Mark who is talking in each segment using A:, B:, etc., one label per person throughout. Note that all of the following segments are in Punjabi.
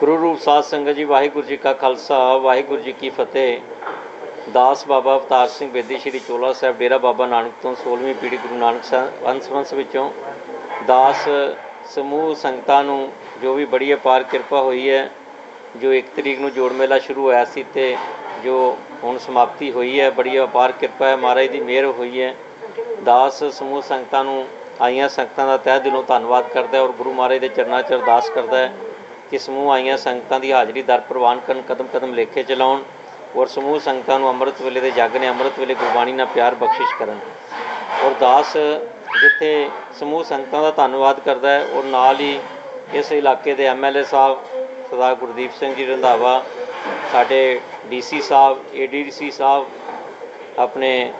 A: ਗੁਰੂ ਰੂਪ ਸਾਧ ਸੰਗਤ ਜੀ, ਵਾਹਿਗੁਰੂ ਜੀ ਕਾ ਖਾਲਸਾ, ਵਾਹਿਗੁਰੂ ਜੀ ਕੀ ਫਤਿਹ। ਦਾਸ ਬਾਬਾ ਅਵਤਾਰ ਸਿੰਘ ਬੇਦੀ, ਸ਼੍ਰੀ ਚੋਲਾ ਸਾਹਿਬ ਡੇਰਾ ਬਾਬਾ ਨਾਨਕ ਤੋਂ 16ਵੀਂ ਪੀੜ੍ਹੀ ਗੁਰੂ ਨਾਨਕ ਸਾਹਿਬ ਅੰਸ਼ਵੰਸ਼ ਵਿੱਚੋਂ ਦਾਸ ਸਮੂਹ ਸੰਗਤਾਂ ਨੂੰ ਜੋ ਵੀ ਬੜੀ ਅਪਾਰ ਕਿਰਪਾ ਹੋਈ ਹੈ, ਜੋ 1 ਤਰੀਕ ਨੂੰ ਜੋੜ ਮੇਲਾ ਸ਼ੁਰੂ ਹੋਇਆ ਸੀ ਤੇ ਜੋ ਹੁਣ ਸਮਾਪਤੀ ਹੋਈ ਹੈ, ਬੜੀ ਅਪਾਰ ਕਿਰਪਾ ਹੈ, ਮਹਾਰਾਜ ਦੀ ਮਿਹਰ ਹੋਈ ਹੈ। ਦਾਸ ਸਮੂਹ ਸੰਗਤਾਂ ਨੂੰ ਆਈਆਂ ਸੰਗਤਾਂ ਦਾ ਤਹਿ ਦਿਲੋਂ ਧੰਨਵਾਦ ਕਰਦਾ ਔਰ ਗੁਰੂ ਮਹਾਰਾਜ ਦੇ ਚਰਨਾਂ 'ਚ ਅਰਦਾਸ ਕਰਦਾ ਹੈ। ਕਿ ਸਮੂਹ ਆਈਆਂ ਸੰਗਤਾਂ ਦੀ ਹਾਜ਼ਰੀ ਦਰ ਪ੍ਰਵਾਨ ਕਰਨ ਕਦਮ ਕਦਮ ਲੇਖੇ ਚਲਾਉਣ ਔਰ ਸਮੂਹ ਸੰਗਤਾਂ ਨੂੰ ਅੰਮ੍ਰਿਤ ਵੇਲੇ ਦੇ ਜੱਗ ਨੇ ਅੰਮ੍ਰਿਤ ਵੇਲੇ ਗੁਰਬਾਣੀ ਨਾਲ ਪਿਆਰ ਬਖਸ਼ਿਸ਼ ਕਰਨ। ਔਰ ਦਾਸ ਜਿੱਥੇ ਸਮੂਹ ਸੰਗਤਾਂ ਦਾ ਧੰਨਵਾਦ ਕਰਦਾ ਹੈ, ਔਰ ਨਾਲ ਹੀ ਇਸ ਇਲਾਕੇ ਦੇ ਐਮਐਲਏ ਸਾਹਿਬ, ਸਰਦਾਰ ਗੁਰਦੀਪ ਸਿੰਘ ਜੀ ਰੰਧਾਵਾ, ਸਾਡੇ ਡੀਸੀ ਸਾਹਿਬ ਏਡੀਸੀ ਸਾਹਿਬ, ਆਪਣੇ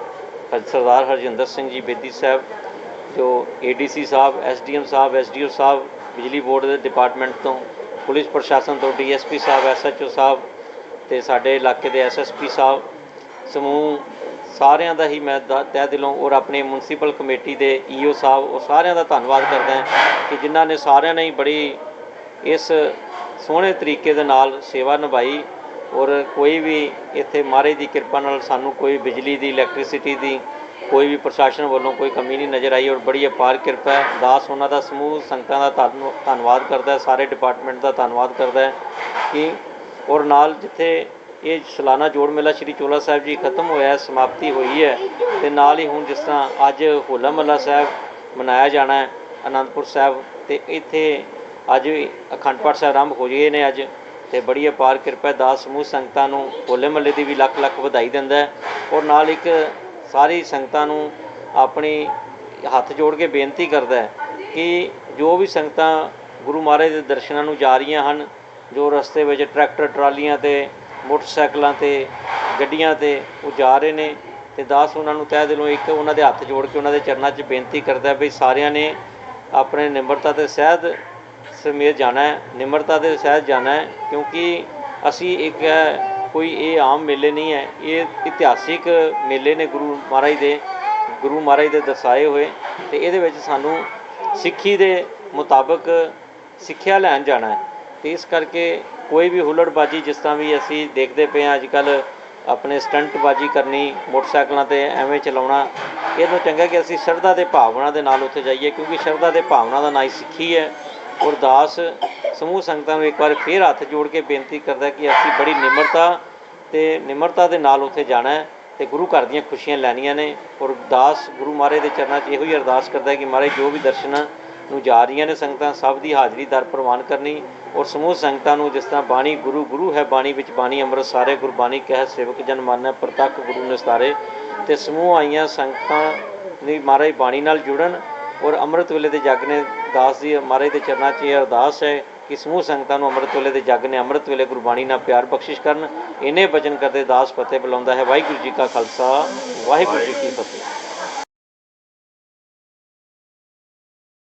A: ਸਰਦਾਰ ਹਰਜਿੰਦਰ ਸਿੰਘ ਜੀ ਬੇਦੀ ਸਾਹਿਬ, ਜੋ ਏਡੀਸੀ ਸਾਹਿਬ ਐਸਡੀਐਮ ਸਾਹਿਬ ਐਸਡੀਓ ਸਾਹਿਬ, ਬਿਜਲੀ ਬੋਰਡ ਦੇ ਡਿਪਾਰਟਮੈਂਟ ਤੋਂ ਪੁਲਿਸ ਪ੍ਰਸ਼ਾਸਨ ਤੋਂ ਡੀਐਸਪੀ ਸਾਹਿਬ, ਐਸਐਚਓ ਸਾਹਿਬ ਤੇ ਸਾਡੇ ਇਲਾਕੇ ਦੇ ਐਸਐਸਪੀ ਸਾਹਿਬ, ਸਮੂਹ ਸਾਰਿਆਂ ਦਾ ਹੀ ਮੈਂ ਦ- ਤਹਿ ਦਿਲੋਂ ਔਰ ਆਪਣੇ ਮਿਊਨਿਸਪਲ ਕਮੇਟੀ ਦੇ ਈਓ ਸਾਹਿਬ, ਉਹ ਸਾਰਿਆਂ ਦਾ ਧੰਨਵਾਦ ਕਰਦਾ ਹਾਂ ਕਿ ਜਿਨ੍ਹਾਂ ਨੇ ਸਾਰਿਆਂ ਨੇ ਹੀ ਬੜੀ ਇਸ ਸੋਹਣੇ ਤਰੀਕੇ ਦੇ ਨਾਲ ਸੇਵਾ ਨਿਭਾਈ ਔਰ ਕੋਈ ਵੀ ਇੱਥੇ ਮਹਾਰਾਜ ਦੀ ਕਿਰਪਾ ਨਾਲ ਸਾਨੂੰ ਕੋਈ ਬਿਜਲੀ ਦੀ, ਇਲੈਕਟ੍ਰਿਸਿਟੀ ਦੀ ਕੋਈ ਵੀ ਪ੍ਰਸ਼ਾਸਨ ਵੱਲੋਂ ਕੋਈ ਕਮੀ ਨਹੀਂ ਨਜ਼ਰ ਆਈ ਔਰ ਬੜੀ ਅਪਾਰ ਕਿਰਪਾ ਹੈ। ਦਾਸ ਉਹਨਾਂ ਦਾ ਸਮੂਹ ਸੰਗਤਾਂ ਦਾ ਧੰਨ- ਧੰਨਵਾਦ ਕਰਦਾ ਹੈ। ਸਾਰੇ ਡਿਪਾਰਟਮੈਂਟ ਦਾ ਧੰਨਵਾਦ ਕਰਦਾ ਹੈ ਕਿ ਔਰ ਨਾਲ ਜਿੱਥੇ ਇਹ ਸਾਲਾਨਾ ਜੋੜ ਮੇਲਾ ਸ਼੍ਰੀ ਚੋਲਾ ਸਾਹਿਬ ਜੀ ਖਤਮ ਹੋਇਆ ਹੈ, ਸਮਾਪਤੀ ਹੋਈ ਹੈ ਤੇ ਨਾਲ ਹੀ ਹੁਣ ਜਿਸ ਤਰ੍ਹਾਂ ਅੱਜ ਹੋਲਾ ਮਹੱਲਾ ਸਾਹਿਬ ਮਨਾਇਆ ਜਾਣਾ ਹੈ ਅਨੰਦਪੁਰ ਸਾਹਿਬ ਤੇ ਇੱਥੇ ਅੱਜ ਵੀ ਅਖੰਡ ਪਾਠ ਸਾਹਿਬ ਆਰੰਭ ਹੋ ਗਏ ਨੇ ਅੱਜ ਤੇ ਬੜੀ ਅਪਾਰ ਕਿਰਪਾ ਦਾਸ ਸਮੂਹ ਸੰਗਤਾਂ ਨੂੰ ਹੋਲੇ ਮਹੱਲੇ ਦੀ ਵੀ ਲੱਖ ਲੱਖ ਵਧਾਈ ਦਿੰਦਾ ਔਰ ਨਾਲ ਇੱਕ ਸਾਰੀ ਸੰਗਤਾਂ ਨੂੰ ਆਪਣੀ ਹੱਥ ਜੋੜ ਕੇ ਬੇਨਤੀ ਕਰਦਾ ਹੈ ਕਿ ਜੋ ਵੀ ਸੰਗਤਾਂ ਗੁਰੂ ਮਹਾਰਾਜ ਦੇ ਦਰਸ਼ਨਾਂ ਨੂੰ ਜਾ ਰਹੀਆਂ ਹਨ, ਜੋ ਰਸਤੇ ਵਿੱਚ ਟਰੈਕਟਰ, ਟਰਾਲੀਆਂ ਤੇ, ਮੋਟਰਸਾਈਕਲਾਂ ਤੇ, ਗੱਡੀਆਂ ਤੇ ਉਹ ਜਾ ਰਹੇ ਨੇ ਤੇ ਦਾਸ ਉਹਨਾਂ ਨੂੰ ਤਹਿ ਦਿਲੋਂ ਇੱਕ ਉਹਨਾਂ ਦੇ ਹੱਥ ਜੋੜ ਕੇ ਉਹਨਾਂ ਦੇ ਚਰਨਾਂ 'ਚ ਬੇਨਤੀ ਕਰਦਾ ਵੀ ਸਾਰਿਆਂ ਨੇ ਆਪਣੇ ਨਿਮਰਤਾ ਤੇ ਸ਼ਹਿਦ ਸਮੇਤ ਜਾਣਾ ਹੈ, ਨਿਮਰਤਾ ਦੇ ਸਹਿਜ ਜਾਣਾ ਹੈ ਕਿਉਂਕਿ ਅਸੀਂ ਇੱਕ ਕੋਈ ਇਹ ਆਮ ਮੇਲੇ ਨਹੀਂ ਹੈ। ਇਹ ਇਤਿਹਾਸਿਕ ਮੇਲੇ ਨੇ ਗੁਰੂ ਮਹਾਰਾਜ ਦੇ, ਗੁਰੂ ਮਹਾਰਾਜ ਦੇ ਦਰਸਾਏ ਹੋਏ ਤੇ ਇਹਦੇ ਵਿੱਚ ਸਾਨੂੰ ਸਿੱਖੀ ਦੇ ਮੁਤਾਬਕ ਸਿੱਖਿਆ ਲੈਣ ਜਾਣਾ ਹੈ। ਤੇ ਇਸ ਕਰਕੇ ਕੋਈ ਵੀ ਹੁੱਲੜਬਾਜੀ ਜਿਸ ਤਰ੍ਹਾਂ ਵੀ ਅਸੀਂ ਦੇਖਦੇ ਪਏ ਹਾਂ ਅੱਜ ਕੱਲ ਆਪਣੇ ਸਟੰਟਬਾਜੀ ਕਰਨੀ, ਮੋਟਰਸਾਈਕਲਾਂ ਤੇ ਐਵੇਂ ਚਲਾਉਣਾ ਇਹ ਤੋਂ ਚੰਗਾ ਕਿ ਅਸੀਂ ਸ਼ਰਧਾ ਦੇ ਭਾਵਨਾ ਦੇ ਨਾਲ ਉੱਥੇ ਜਾਈਏ, ਕਿਉਂਕਿ ਸ਼ਰਧਾ ਦੇ ਭਾਵਨਾ ਦਾ ਨਾਂ ਹੀ ਸਿੱਖੀ ਹੈ। ਔਰ ਦਾਸ ਸਮੂਹ ਸੰਗਤਾਂ ਨੂੰ ਇੱਕ ਵਾਰ ਫੇਰ ਹੱਥ ਜੋੜ ਕੇ ਬੇਨਤੀ ਕਰਦਾ ਕਿ ਅਸੀਂ ਬੜੀ ਨਿਮਰਤਾ ਤੇ ਨਿਮਰਤਾ ਦੇ ਨਾਲ ਉੱਥੇ ਜਾਣਾ ਹੈ ਤੇ ਗੁਰੂ ਘਰ ਦੀਆਂ ਖੁਸ਼ੀਆਂ ਲੈਣੀਆਂ ਨੇ ਔਰ ਦਾਸ ਗੁਰੂ ਮਹਾਰਾਜ ਦੇ ਚਰਨਾਂ 'ਚ ਇਹੋ ਹੀ ਅਰਦਾਸ ਕਰਦਾ ਕਿ ਮਹਾਰਾਜ ਜੋ ਵੀ ਦਰਸ਼ਨਾਂ ਨੂੰ ਜਾ ਰਹੀਆਂ ਨੇ ਸੰਗਤਾਂ ਸਭ ਦੀ ਹਾਜ਼ਰੀ ਦਰ ਪ੍ਰਵਾਨ ਕਰਨੀ ਔਰ ਸਮੂਹ ਸੰਗਤਾਂ ਨੂੰ ਜਿਸ ਤਰ੍ਹਾਂ ਬਾਣੀ ਗੁਰੂ ਗੁਰੂ ਹੈ ਬਾਣੀ ਵਿੱਚ ਬਾਣੀ ਅੰਮ੍ਰਿਤ ਸਾਰੇ, ਗੁਰਬਾਣੀ ਕਹਿ ਸੇਵਕ ਜਨ ਮਾਨੈ ਪ੍ਰਤੱਖ ਗੁਰੂ ਨਿਸਤਾਰੇ ਤੇ ਸਮੂਹ ਆਈਆਂ ਸੰਗਤਾਂ ਨੇ ਮਹਾਰਾਜ ਬਾਣੀ ਨਾਲ ਜੁੜਨ ਔਰ ਅੰਮ੍ਰਿਤ ਵੇਲੇ ਦੇ ਜਗ ਨੇ ਦਾਸ ਦੀ ਮਹਾਰਾਜ ਦੇ ਚਰਨਾਂ 'ਚ ਇਹ ਅਰਦਾਸ ਹੈ ਕਿ ਸਮੂਹ ਸੰਗਤਾਂ ਨੂੰ ਅੰਮ੍ਰਿਤ ਵੇਲੇ ਦੇ ਜੱਗ ਨੇ ਅੰਮ੍ਰਿਤ ਵੇਲੇ ਗੁਰਬਾਣੀ ਨਾਲ ਪਿਆਰ ਬਖਸ਼ਿਸ਼ ਕਰਨ, ਇਹਨੇ ਭਜਨ ਕਰਦੇ ਦਾਸ ਫਤਿਹ ਬੁਲਾਉਂਦਾ ਹੈ। ਵਾਹਿਗੁਰੂ ਜੀ ਕਾ ਖਾਲਸਾ, ਵਾਹਿਗੁਰੂ ਜੀ ਕੀ ਫਤਿਹ।